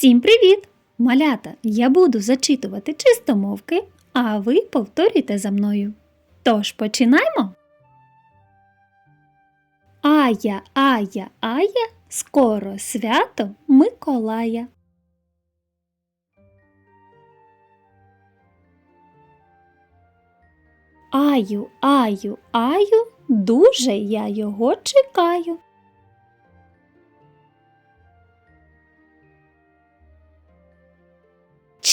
Всім привіт! Малята! Я буду зачитувати чистомовки, а ви повторюйте за мною. Тож починаємо. Ая, ая, ая, скоро свято Миколая. Аю, аю, аю, дуже я його чекаю.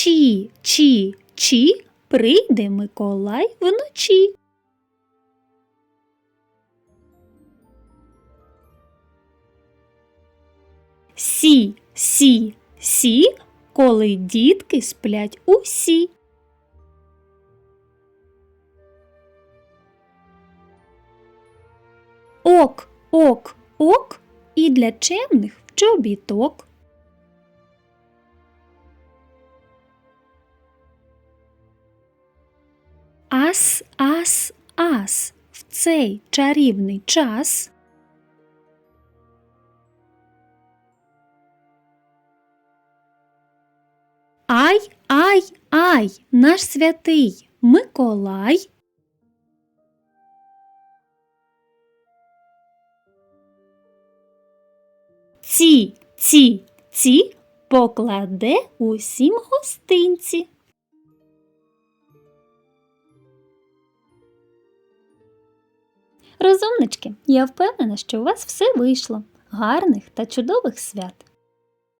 Чі, чі, чі, прийде Миколай вночі. Сі, сі, сі, коли дітки сплять усі. Ок, ок, ок, і для чемних в чобіток. Ас, ас, ас, в цей чарівний час. Ай, ай, ай, наш святий Миколай. Ці, ці, ці покладе усім гостинці. Розумнички, я впевнена, що у вас все вийшло. Гарних та чудових свят!